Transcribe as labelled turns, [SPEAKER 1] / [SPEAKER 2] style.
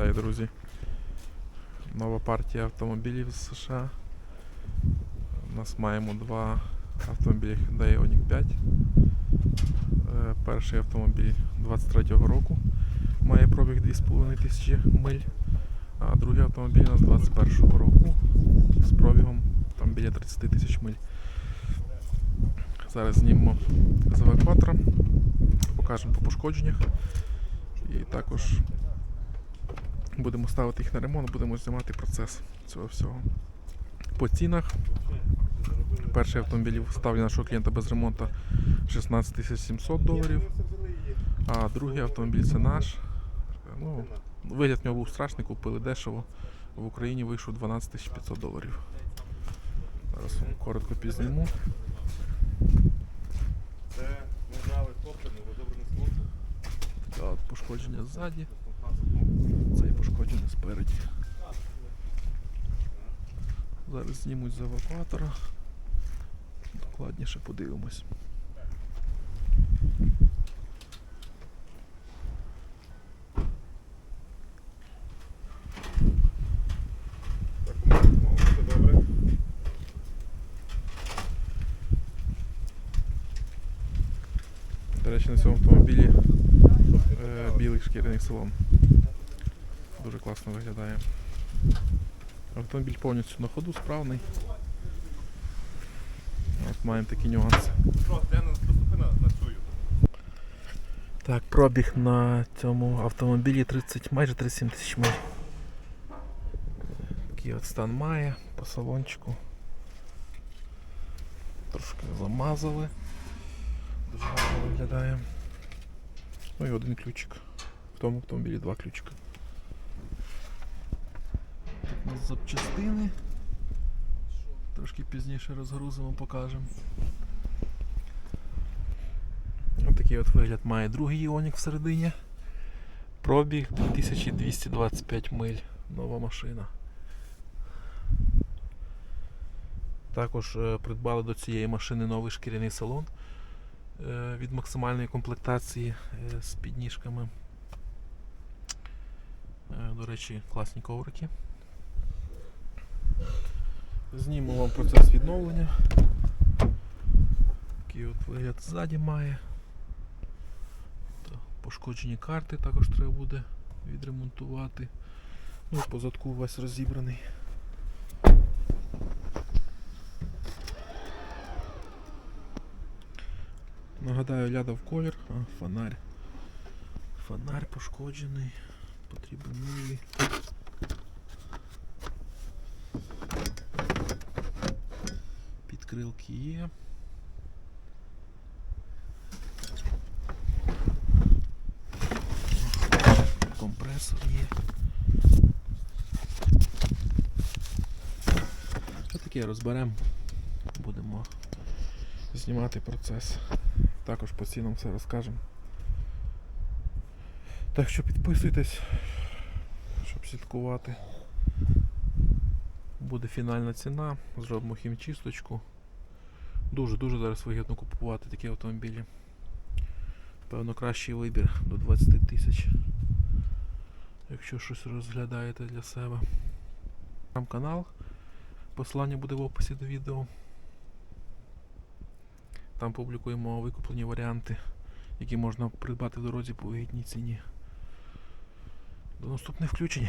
[SPEAKER 1] Вітаю, друзі. Нова партія автомобілів з США. У нас маємо два автомобілі Hyundai Ioniq 5. Е, Перший автомобіль 23-го року має пробіг 2,5 тисячі миль, а другий автомобіль у нас 21-го року з пробігом там біля 30 тисяч миль. Зараз знімемо з евакуатора, покажемо по пошкодженнях і також будемо ставити їх на ремонт, будемо знімати процес цього всього. По цінах. Перший автомобіль ставлю нашого клієнта без ремонту 16 700 доларів, а другий автомобіль це наш. Ну, вигляд в нього був страшний, купили дешево. В Україні вийшов 12 500 доларів. Зараз коротко пізніму.
[SPEAKER 2] Це ну добре не
[SPEAKER 1] пошкодження ззаді, спереді. Зараз знімуть з евакуатора. Докладніше подивимось. До речі, на цьому автомобілі е, білий шкіряний салон. Дуже класно виглядає. Автомобіль повністю на ходу, справний. От маємо такі нюанси. Так, пробіг на цьому автомобілі 30, майже 37 тисяч миль. Такий от стан має по салончику. Трошки замазали. Дуже гарно виглядає. Ну і один ключик. В тому автомобілі два ключика. У запчастини. Трошки пізніше розгрузимо, покажемо. Ось такий от вигляд має другий Іонік всередині. Пробіг 2225 миль. Нова машина. Також е, придбали до цієї машини новий шкіряний салон е, від максимальної комплектації е, з підніжками. До речі, класні коврики. Зніму вам процес відновлення. Такий от вигляд ззаді має. Пошкоджені карти також треба буде відремонтувати. Ну і по весь розібраний. Нагадаю, ляда в колір, а фонарь. Фонарь пошкоджений. Потрібен новий. Підкрилки є. Компресор є. Таке розберемо. Будемо знімати процес. Також по цінам все розкажемо. Так що підписуйтесь, щоб слідкувати. Буде фінальна ціна, зробимо хімчисточку. Дуже-дуже зараз вигідно купувати такі автомобілі. Певно, кращий вибір до 20 тисяч. Якщо щось розглядаєте для себе. Там канал. Посилання буде в описі до відео. Там публікуємо викуплені варіанти, які можна придбати в дорозі по вигідній ціні. До наступних включень.